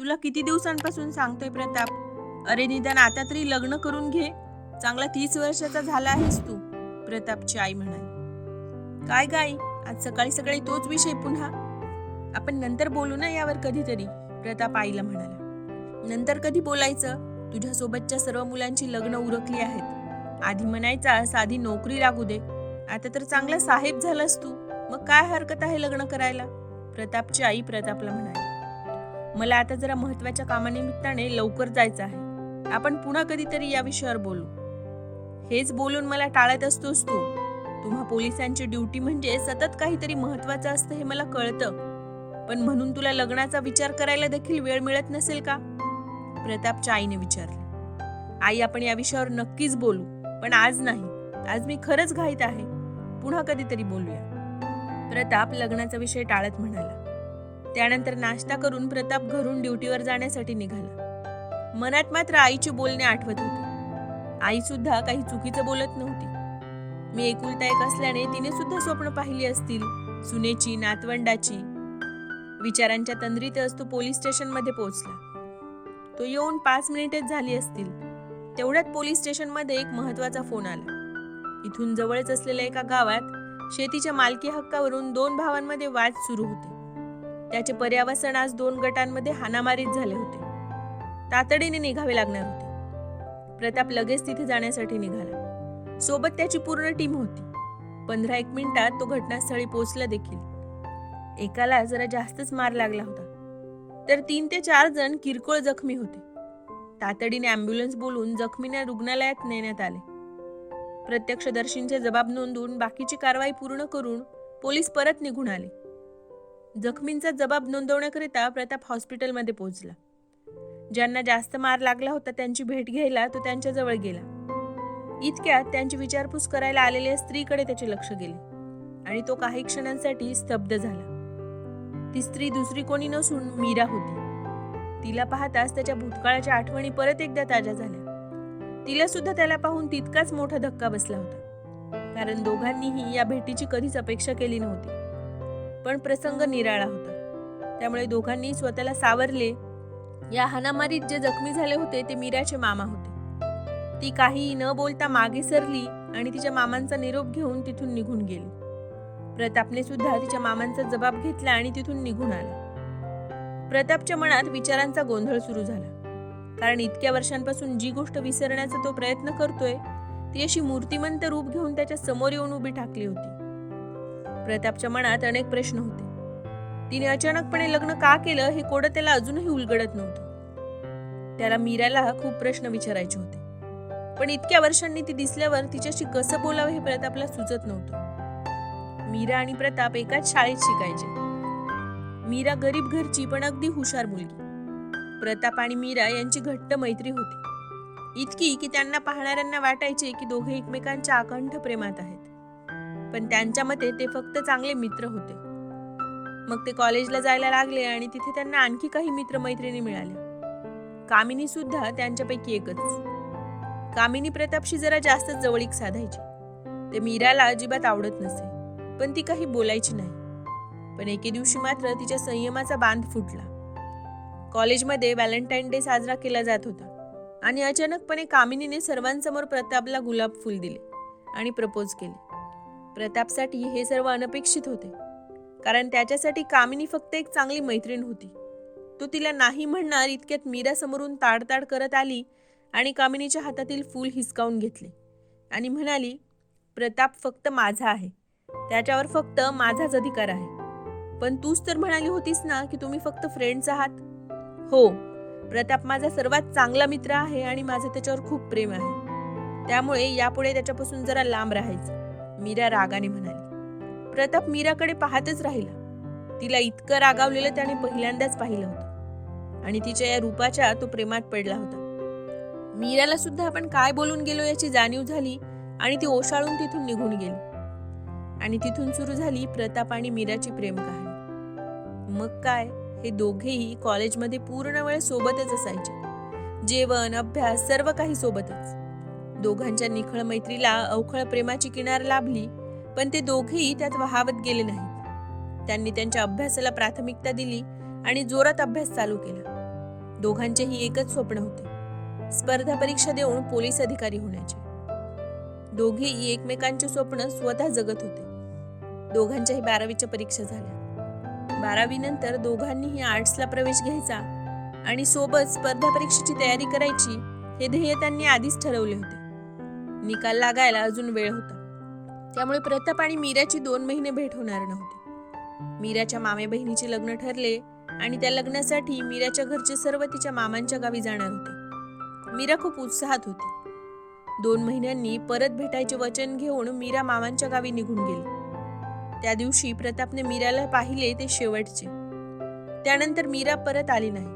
तुला किती दिवसांपासून सांगतोय प्रताप? अरे निदान आता तरी लग्न करून घे. चांगला तीस वर्षाचा झाला आहेस तू प्रतापची आई म्हणाली. काय गाई आज सकाळी सकाळी तोच विषय पुन्हा? आपण नंतर बोलू ना यावर कधीतरी प्रताप आईला म्हणाला. नंतर कधी बोलायचं? तुझ्या सोबतच्या सर्व मुलांची लग्न उरकली आहेत. आधी म्हणायचा साधी नोकरी लागू दे. आता तर चांगला साहेब झालास तू. मग काय हरकत आहे लग्न करायला? प्रतापची आई प्रतापला म्हणाली. मला आता जरा महत्त्वाच्या कामानिमित्ताने लवकर जायचं आहे. आपण पुन्हा कधीतरी या विषयावर बोलू. हेच बोलून मला टाळत असतोस तू. तुम्हा पोलिसांची ड्युटी म्हणजे सतत काहीतरी महत्वाचं असतं हे मला कळतं. पण म्हणून तुला लग्नाचा विचार करायला देखील वेळ मिळत नसेल का? प्रतापच्या आईने विचारले. आई आपण या विषयावर नक्कीच बोलू. पण आज नाही. आज मी खरंच घाईत आहे. पुन्हा कधीतरी बोलूया. प्रताप लग्नाचा विषय टाळत म्हणाला. त्यानंतर नाश्ता करून प्रताप घरून ड्युटीवर जाण्यासाठी निघाला. मनात मात्र आईचे बोलणे आठवत होते. आई सुद्धा काही चुकीचं बोलत नव्हती. मी एकुलता एक असल्याने तिने सुद्धा स्वप्न पाहिली असतील सुनेची नातवंडाची. विचारांच्या तंद्रीतच तो पोलीस स्टेशनमध्ये पोहोचला. तो येऊन पाच मिनिटेच झाली असतील तेवढ्यात पोलीस स्टेशनमध्ये एक महत्त्वाचा फोन आला. इथून जवळच असलेल्या एका गावात शेतीच्या मालकी हक्कावरून दोन भावांमध्ये वाद सुरू होते. त्याचे पर्यावसन आज दोन गटांमध्ये हानामारीत झाले होते. तातडीने निघावे लागणार होते. प्रताप लगेच तिथे जाण्यासाठी निघाला. सोबत त्याची पूर्ण टीम होती. पंधरा एक मिनिटात तो घटनास्थळी पोहोचला देखील. एकाला जरा जास्तच मार लागला होता. तर तीन ते चार जण किरकोळ जखमी होते. तातडीने अँब्युलन्स बोलून जखमींना रुग्णालयात नेण्यात आले. प्रत्यक्षदर्शींचे जबाब नोंदवून बाकीची कारवाई पूर्ण करून पोलीस परत निघून आले. जखमींचा जबाब नोंदवण्याकरिता प्रताप हॉस्पिटलमध्ये पोहोचला. ज्यांना जास्त मार लागला होता त्यांची भेट घ्यायला तो त्यांच्याजवळ गेला. इतक्यात त्यांची विचारपूस करायला आलेल्या स्त्रीकडे त्याचे लक्ष गेले आणि तो काही क्षणांसाठी स्तब्ध झाला. ती स्त्री दुसरी कोणी नसून मीरा होती. तिला पाहताच त्याच्या भूतकाळाच्या आठवणी परत एकदा ताज्या झाल्या. तिला सुद्धा त्याला पाहून तितकाच मोठा धक्का बसला होता. कारण दोघांनीही या भेटीची कधीच अपेक्षा केली नव्हती. पण प्रसंग निराळा होता. त्यामुळे दोघांनी स्वतःला सावरले. या हाणामारीत जे जखमी झाले होते ते मीराचे मामा होते. ती काही न बोलता मागे सरली आणि तिच्या मामांचा निरोप घेऊन तिथून निघून गेली. प्रतापने सुद्धा तिच्या मामांचा जबाब घेतला आणि तिथून निघून आला. प्रतापच्या मनात विचारांचा गोंधळ सुरू झाला. कारण इतक्या वर्षांपासून जी गोष्ट विसरण्याचा तो प्रयत्न करतोय ती अशी मूर्तिमंत रूप घेऊन त्याच्यासमोर येऊन उभी ठाकली होती. प्रतापच्या मनात अनेक प्रश्न होते. तिने अचानकपणे लग्न का केलं हे कोड त्याला अजूनही उलगडत नव्हतं. त्याला मीराला खूप प्रश्न विचारायचे होते. पण इतक्या वर्षांनी ती दिसल्यावर तिच्याशी कसं बोलावं हे प्रतापला सुचत नव्हतं. मीरा आणि प्रताप एकाच शाळेत शिकायचे. मीरा गरीब घरची पण अगदी हुशार मुलगी. प्रताप आणि मीरा यांची घट्ट मैत्री होती. इतकी की त्यांना पाहणाऱ्यांना वाटायचे की दोघे एकमेकांच्या अखंड प्रेमात आहेत. पण त्यांच्या मते ते फक्त चांगले मित्र होते. मग ते कॉलेजला जायला लागले आणि तिथे त्यांना आणखी काही मित्रमैत्रिणी मिळाले कामिनी सुद्धा त्यांच्यापैकी एकच. कामिनी प्रतापशी जरा जास्त जवळीक साधायची. ते मीराला अजिबात आवडत नसे पण ती काही बोलायची नाही. पण एके दिवशी मात्र तिच्या संयमाचा बांध फुटला. कॉलेजमध्ये व्हॅलेंटाईन डे साजरा केला जात होता आणि अचानकपणे कामिनीने सर्वांसमोर प्रतापला गुलाब फुल दिले आणि प्रपोज केले. प्रतापसाठी हे सर्व अनपेक्षित होते. कारण त्याच्यासाठी कामिनी फक्त एक चांगली मैत्रीण होती. तो तिला नाही म्हणणार इतक्यात मीरा समोरून ताडताड करत आली आणि कामिनीच्या हातातील फूल हिसकावून घेतले. आणि म्हणाली प्रताप फक्त माझा आहे. त्याच्यावर फक्त माझाच अधिकार आहे. पण तूच तर म्हणाली होतीस ना की तुम्ही फक्त फ्रेंड्स आहात? हो. प्रताप माझा सर्वात चांगला मित्र आहे आणि माझं त्याच्यावर खूप प्रेम आहे. त्यामुळे यापुढे त्याच्यापासून जरा लांब राहायचं. मीरा रागाने म्हणाली प्रताप मीराकडे पाहतच राहिला. तिला इतकं रागावलेलं त्याने पहिल्यांदाच पाहिलं होतं. आणि तिच्या या रूपाच्या तो प्रेमात पडला होता. मीराला सुद्धा आपण काय बोलून गेलो याची जाणीव झाली आणि ती ओशाळून तिथून निघून गेली. आणि तिथून सुरू झाली प्रताप आणि मीराची प्रेम कहाणी. मग काय? हे दोघेही कॉलेजमध्ये पूर्ण वेळ सोबतच असायचे. जेवण अभ्यास सर्व काही सोबतच. दोघांच्या निखळ मैत्रीला अवखळ प्रेमाची किनार लाभली पण ते दोघेही त्यात वहावत गेले नाहीत. त्यांनी त्यांच्या अभ्यासाला प्राथमिकता दिली आणि जोरात अभ्यास चालू केला. दोघांचेही एकच स्वप्न होते. स्पर्धा परीक्षा देऊन पोलीस अधिकारी होण्याचे. दोघेही एकमेकांचे स्वप्न स्वतः जगत होते. दोघांच्याही बारावीच्या परीक्षा झाल्या. बारावी नंतर दोघांनीही आर्ट्सला प्रवेश घ्यायचा आणि सोबत स्पर्धा परीक्षेची तयारी करायची हे ध्येय त्यांनी आधीच ठरवले होते. निकाल लागायला अजून वेळ होता. त्यामुळे प्रताप आणि मीराची दोन महिने भेट होणार नव्हती. मीराच्या मामे बहिणीचे लग्न ठरले आणि त्या लग्नासाठी मीराच्या घरचे सर्व तिच्या मामांच्या गावी जाणार होते. मीरा खूप उत्साहात होती. दोन महिन्यांनी परत भेटायचे वचन घेऊन मीरा मामांच्या गावी निघून गेली. त्या दिवशी प्रतापने मीराला पाहिले ते शेवटचे. त्यानंतर मीरा परत आली नाही.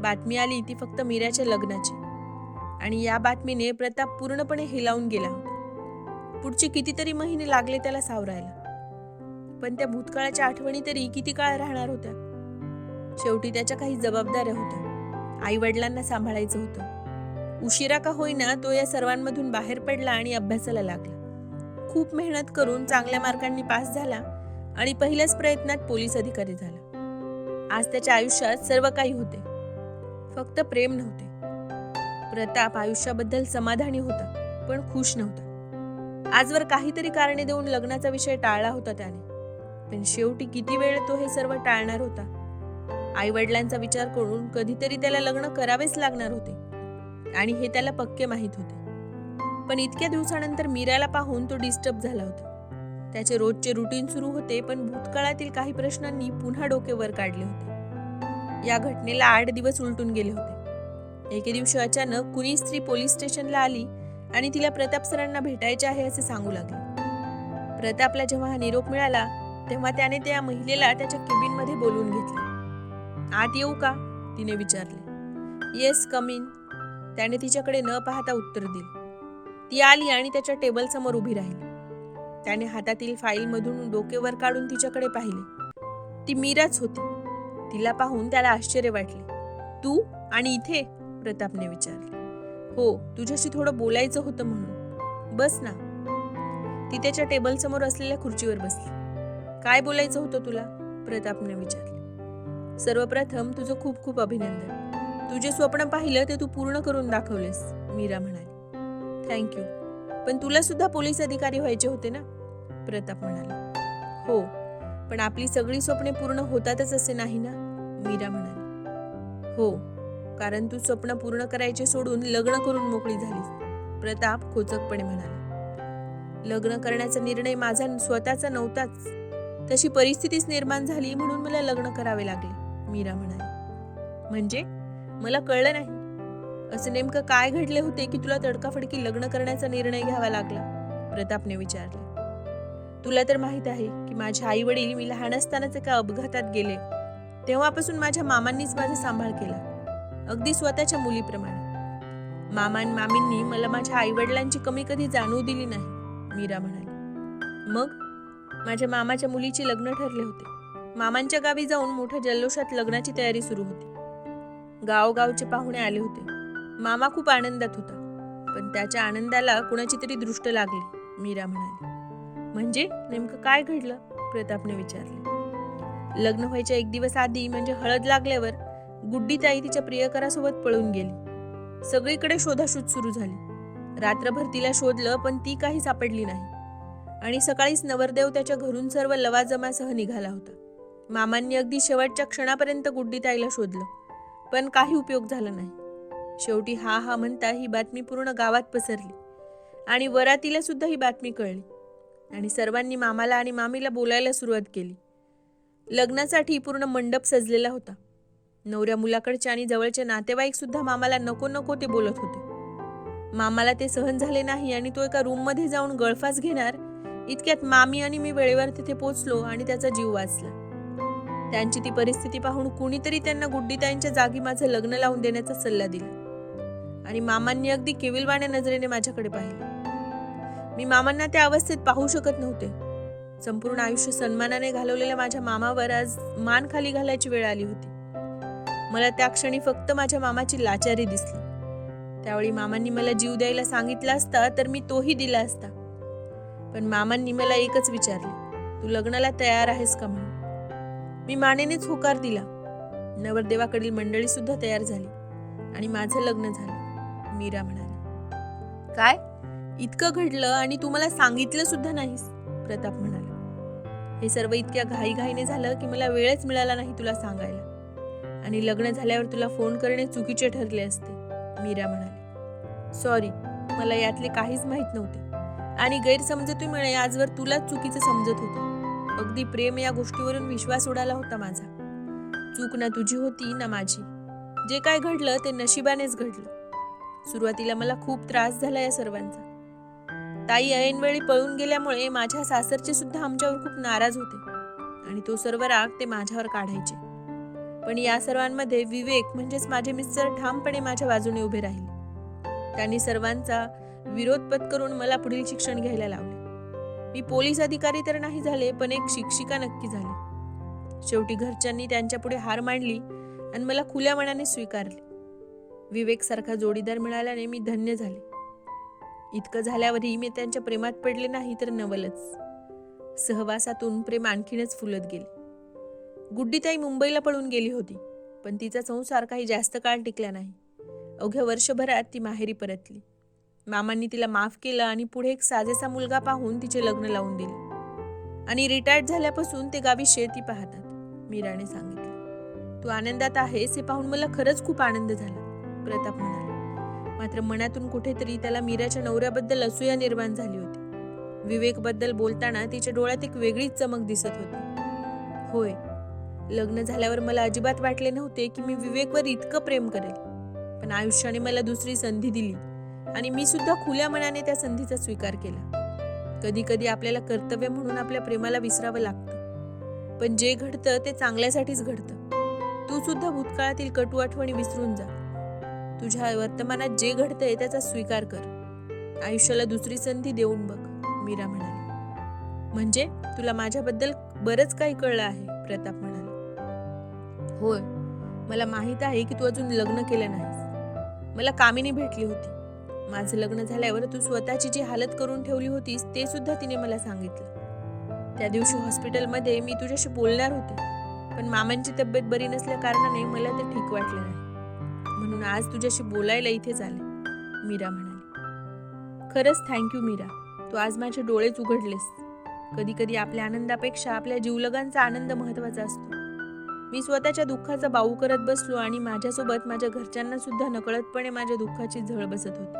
बातमी आली ती फक्त मीराच्या लग्नाची. आणि या बातमीने प्रताप पूर्णपणे हिलावून गेला होता. पुढचे कितीतरी महिने लागले त्याला सावरायला. पण त्या भूतकाळाच्या आठवणी तरी किती काळ राहणार होत्या? शेवटी त्याच्या काही जबाबदाऱ्या होत्या. आई वडिलांना सांभाळायचं होतं. उशिरा का होईना तो या सर्वांमधून बाहेर पडला आणि अभ्यासाला लागला. खूप मेहनत करून चांगल्या मार्कांनी पास झाला आणि पहिल्याच प्रयत्नात पोलीस अधिकारी झाला. आज त्याच्या आयुष्यात सर्व काही होते. फक्त प्रेम नव्हते. प्रताप आयुष्याबद्दल समाधानी होता पण खुश नव्हता. आजवर काहीतरी कारणे देऊन लग्नाचा विषय टाळला होता त्याने. पण शेवटी किती वेळ तो हे सर्व टाळणार होता? आई वडिलांचा विचार करून कधीतरी त्याला लग्न करावेच लागणार होते. आणि हे त्याला पक्के माहीत होते. पण इतक्या दिवसानंतर मीराला पाहून तो डिस्टर्ब झाला होता. त्याचे रोजचे रुटीन सुरू होते पण भूतकाळातील काही प्रश्नांनी पुन्हा डोके वर काढले होते. या घटनेला आठ दिवस उलटून गेले होते. एके दिवशी अचानक कुणी स्त्री पोलीस स्टेशनला आली आणि तिला प्रताप सरांना भेटायचे आहे असे सांगू लागले. प्रतापला जेव्हा हा निरोप मिळाला तेव्हा त्याने त्या महिलेला त्याच्या केबिनमध्ये बोलवून घेतले. आत येऊ का? तिने विचारले. येस कमीन त्याने तिच्याकडे न पाहता उत्तर दिले. ती आली आणि त्याच्या टेबल समोर उभी राहिली. त्याने हातातील फाईल मधून काढून तिच्याकडे पाहिले. ती मीराच होती. तिला पाहून त्याला आश्चर्य वाटले. तू आणि इथे? प्रतापने विचारले. हो तुझ्याशी थोडं बोलायचं होतं म्हणून. बस ना. ती त्याच्या टेबल समोर असलेल्या खुर्चीवर बसली. काय बोलायचं होतं तुला? प्रतापने विचारले. सर्वप्रथम तुझं खूप खूप अभिनंदन. तुझे स्वप्न पाहिलं ते तू पूर्ण करून दाखवलेस मीरा म्हणाली. थँक्यू पण तुला सुद्धा पोलीस अधिकारी व्हायचे होते ना? प्रताप म्हणाला. हो पण आपली सगळी स्वप्ने पूर्ण होतातच असे नाही ना? मीरा म्हणाली. हो कारण तू स्वप्न पूर्ण करायचे सोडून लग्न करून मोकळी झालीस. प्रताप खोचकपणे म्हणाला. लग्न करण्याचा निर्णय माझा स्वतःचा नव्हताच. तशी परिस्थितीच निर्माण झाली म्हणून मला लग्न करावे लागले मीरा म्हणाली. म्हणजे? मला कळलं नाही. असं नेमकं काय घडले होते की तुला तडकाफडकी लग्न करण्याचा निर्णय घ्यावा लागला? प्रतापने विचारले. तुला तर माहीत आहे की माझे आई वडील मी लहान असतानाच एका अपघातात गेले. तेव्हापासून माझ्या मामांनीच माझा सांभाळ केला. अगदी स्वतःच्या मुलीप्रमाणे. मामा आणि मामींनी मला माझ्या आई वडिलांची कमी कधी जाणवू दिली नाही मीरा म्हणाली. मग? माझ्या मामाच्या मुलीचे लग्न ठरले होते. मामांच्या गावी जाऊन मोठ्या जल्लोषात लग्नाची तयारी सुरू होती. गावगावचे पाहुणे आले होते. मामा खूप आनंदात होता. पण त्याच्या आनंदाला कुणाची तरी दृष्ट लागली मीरा म्हणाली. म्हणजे नेमकं काय घडलं? प्रतापने विचारले. लग्न व्हायच्या एक दिवस आधी म्हणजे हळद लागल्यावर गुड्डी ताई तिच्या प्रियकरासोबत पळून गेली. सगळीकडे शोधाशोध सुरू झाली. रात्रभर तिला शोधलं पण ती काही सापडली नाही. आणि सकाळीच नवरदेव त्याच्या घरून सर्व लवाजमासह निघाला होता. मामांनी अगदी शेवटच्या क्षणापर्यंत गुड्डी ताईला शोधलं पण काही उपयोग झाला नाही. शेवटी हा हा म्हणता ही बातमी पूर्ण गावात पसरली. आणि वरातीला सुद्धा ही बातमी कळली. आणि सर्वांनी मामाला आणि मामीला बोलायला सुरुवात केली. लग्नासाठी पूर्ण मंडप सजलेला होता. नवऱ्या मुलाकडचे आणि जवळचे नातेवाईक सुद्धा मामाला नको नको ते बोलत होते. मामाला ते सहन झाले नाही आणि तो एका रूममध्ये जाऊन गळफास घेणार इतक्यात मामी आणि मी वेळेवर तिथे पोचलो आणि त्याचा जीव वाचला. त्यांची ती परिस्थिती पाहून कुणीतरी त्यांना गुड्डीताईंच्या जागी माझं लग्न लावून देण्याचा सल्ला दिला. आणि मामांनी अगदी केविलवाण्या नजरेने माझ्याकडे पाहिले. मी मामांना त्या अवस्थेत पाहू शकत नव्हते. संपूर्ण आयुष्य सन्मानाने घालवलेल्या माझ्या मामावर आज मान खाली घालायची वेळ आली होती. मला त्या क्षणी फक्त माझ्या मामाची लाचारी दिसली. त्यावेळी मामांनी मला जीव द्यायला सांगितला असता तर मी तोही दिला असता. पण मामांनी मला एकच विचारले तू लग्नाला तयार आहेस का म्हणून? मी मानेनेच होकार दिला. नवरदेवाकडील मंडळी सुद्धा तयार झाली आणि माझं लग्न झालं मीरा म्हणाली. काय? इतकं घडलं आणि तू मला सांगितलं सुद्धा नाहीस प्रताप म्हणाला. हे सर्व इतक्या घाईघाईने झालं की मला वेळच मिळाला नाही तुला सांगायला. आणि लग्न झाल्यावर तुला फोन करणे चुकीचे ठरले असते मीरा म्हणाली. सॉरी मला यातले काहीच माहीत नव्हते. आणि गैरसमजतीमुळे आजवर तुलाच चुकीचं समजत होतं. अगदी प्रेम या गोष्टीवरून विश्वास उडाला होता माझा. चूक ना तुझी होती ना माझी. जे काय घडलं ते नशिबानेच घडलं. सुरुवातीला मला खूप त्रास झाला या सर्वांचा. ताई ऐनवेळी पळून गेल्यामुळे माझ्या सासरचे सुद्धा आमच्यावर खूप नाराज होते. आणि तो सर्व राग ते माझ्यावर काढायचे. पण या सर्वांमध्ये विवेक म्हणजेच माझे मिस्टर ठामपणे माझ्या बाजूने उभे राहिले. त्यांनी सर्वांचा विरोध पत्करून मला पुढील शिक्षण घ्यायला लावले. मी पोलीस अधिकारी तर नाही झाले पण एक शिक्षिका नक्की झाले. शेवटी घरच्यांनी त्यांच्या पुढे हार मांडली आणि मला खुल्या मनाने स्वीकारले. विवेक सारखा जोडीदार मिळाल्याने मी धन्य झाले. इतकं झाल्यावरही मी त्यांच्या प्रेमात पडले नाही तर नवलच. सहवासातून प्रेम आणखीनच फुलत गेले. गुड्डीताई मुंबईला पळून गेली होती पण तिचा संसार काही जास्त काळ टिकला नाही. अवघ्या वर्षभरात ती माहेरी परतली. मामांनी तिला माफ केलं आणि पुढे एक साजेसा मुलगा पाहून तिचे लग्न लावून दिले. आणि रिटायर्ड झाल्यापासून ते गावी शेती पाहतात मीराने सांगितले. तू आनंदात आहेस हे पाहून मला खरंच खूप आनंद झाला प्रताप म्हणाला. मात्र मनातून कुठेतरी त्याला मीराच्या नवऱ्याबद्दल असूया निर्माण झाली होती. विवेकबद्दल बोलताना तिच्या डोळ्यात एक वेगळीच चमक दिसत होती. होय लग्न झाल्यावर मला अजिबात वाटले नव्हते की मी विवेकवर इतकं प्रेम करेल. पण आयुष्याने मला दुसरी संधी दिली आणि मी सुद्धा खुल्या मनाने त्या संधीचा स्वीकार केला. कधी कधी आपल्याला कर्तव्य म्हणून आपल्या प्रेमाला विसरावं लागतं. पण जे घडतं ते चांगल्यासाठीच घडतं. तू सुद्धा भूतकाळातील कटू आठवणी विसरून जा. तुझ्या वर्तमानात जे घडतंय त्याचा स्वीकार कर. आयुष्याला दुसरी संधी देऊन बघ मीरा म्हणाली. म्हणजे तुला माझ्याबद्दल बरंच काही कळलं आहे प्रताप म्हणाला. होय. मला माहीत आहे की तू अजून लग्न केलं नाहीस. मला कामिनी भेटली होती. माझं लग्न झाल्यावर तू स्वतःची जी हालत करून ठेवली होतीस ते सुद्धा तिने मला सांगितलं. त्या दिवशी हॉस्पिटलमध्ये मी तुझ्याशी बोलणार होते पण मामांची तब्येत बरी नसल्या कारणाने मला ते ठीक वाटलं नाही. म्हणून आज तुझ्याशी बोलायला इथेच आले मीरा म्हणाली. खरंच थँक्यू मीरा तू आज माझे डोळेच उघडलेस. कधी कधी आपल्या आनंदापेक्षा आपल्या जीवलगांचा आनंद महत्त्वाचा असतो. मी स्वतःच्या दुःखाचा बाऊ करत बसलो आणि माझ्यासोबत माझ्या घरच्यांना सुद्धा नकळतपणे माझ्या दुःखाची झळ बसत होती.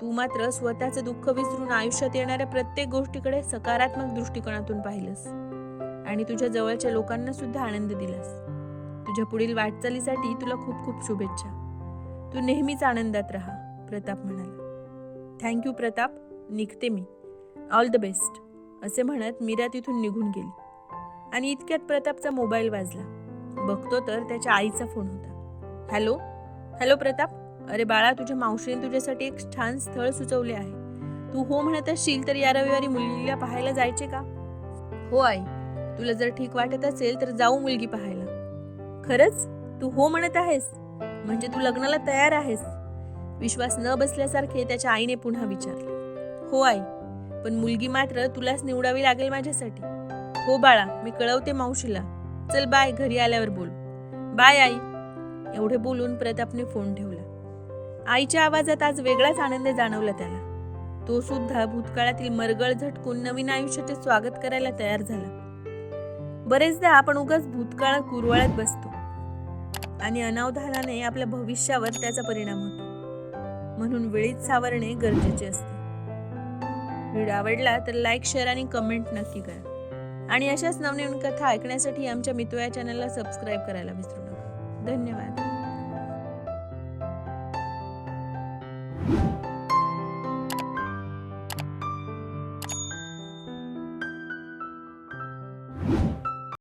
तू मात्र स्वतःचं दुःख विसरून आयुष्यात येणाऱ्या प्रत्येक गोष्टीकडे सकारात्मक दृष्टिकोनातून पाहिलंस. आणि तुझ्या जवळच्या लोकांना सुद्धा आनंद दिलास. तुझ्या पुढील वाटचालीसाठी तुला खूप खूप शुभेच्छा. तू नेहमीच आनंदात राहा प्रताप म्हणाला. Thank you Pratap. निघते मी. ऑल द बेस्ट असे म्हणत मीरा तिथून निघून गेली. आणि इतक्यात प्रतापचा मोबाईल वाजला. बघतो तर त्याच्या आईचा फोन होता. हॅलो? हॅलो प्रताप? अरे बाळा तुझ्या मावशीने तुझ्यासाठी एक छान स्थळ सुचवले आहे. तू हो म्हणत असशील तर या रविवारी मुलीला पाहायला जायचे का? हो आई. तुला जर ठीक वाटत असेल तर जाऊ मुलगी पाहायला. खरंच? तू हो म्हणत आहेस? म्हणजे तू लग्नाला तयार आहेस? विश्वास न बसल्यासारखे त्याच्या आईने पुन्हा विचारले. हो आई. पण मुलगी मात्र तुलाच निवडावी लागेल माझ्यासाठी. हो बाळा मी कळवते मावशीला. चल बाय घरी आल्यावर बोल. बाय आई. एवढे बोलून प्रतापने फोन ठेवला. आईच्या आवाजात आज वेगळाच आनंद जाणवला त्याला. तो सुद्धा भूतकाळातील मरगळ झटकून नवीन आयुष्याचे स्वागत करायला तयार झाला. बरेचदा आपण उगाच भूतकाळ कुरवाळत बसतो. आणि अनावधानाने आपल्या भविष्यावर त्याचा परिणाम होतो. म्हणून वेळीच सावरणे गरजेचे असते. व्हिडिओ आवडला तर लाईक शेअर आणि कमेंट नक्की करा. आणि अशाच नवनवीन कथा ऐकण्यासाठी आमच्या मित्र या चॅनलला सबस्क्राईब करायला विसरू नका. धन्यवाद.